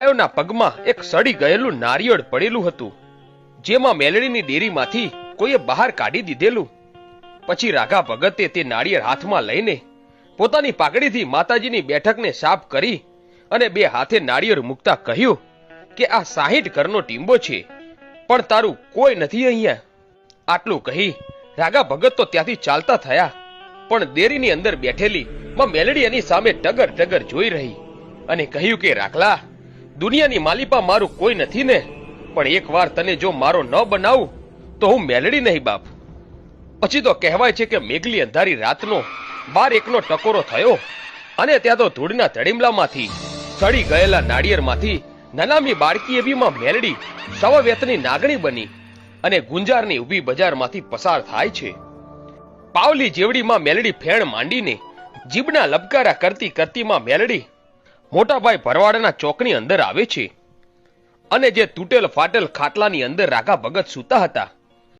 ગાયોના પગમાં એક સડી ગયેલું નારિયેળ પડેલું હતું, જેમાં મેલડીની ડેરીમાંથી કોઈએ બહાર કાઢી દીધેલું. પછી રાઘા ભગતે તે નાળિયેર હાથમાં લઈને પોતાની પાઘડીથી માતાજીની બેઠકને સાફ કરી અને બે હાથે નાળિયેર મૂકતા કહ્યું કે આ સાહીઠ ઘરનો ટીંબો છે, પણ તારું કોઈ નથી અહીંયા. આટલું કહી રાઘા ભગત તો ત્યાંથી ચાલતા થયા, પણ દેરીની અંદર બેઠેલી માં મેલડી એની સામે ટગર ટગર જોઈ રહી અને કહ્યું કે રાખલા દુનિયાની માલિપા મારું કોઈ નથી ને. પણ એકવાર તને જો મારો ન બનાવું, તો હું મેલડી નહીં બાપ. પછી તો કહેવાય છે કે મેઘલી અંધારી રાતનો બાર એકનો ટકોરો થયો અને ત્યાં તો ધૂળના તડીમલામાંથી સડી ગયેલા નાળિયેરમાંથી નનામી બાળકી એવીમાં મેલડી સવવેતની નાગણી બની અને ગુંજારની ઊભી બજારમાંથી પસાર થાય છે. પાવલી જેવડીમાં મેલડી ફેણ માંડીને જીભના લબકારા કરતી કરતીમાં મેલડી મોટાભાઈ ભરવાડના ચોકની અંદર આવે છે. અને જે તૂટેલ ફાટેલ ખાટલાની અંદર રાઘા ભગત સૂતા હતા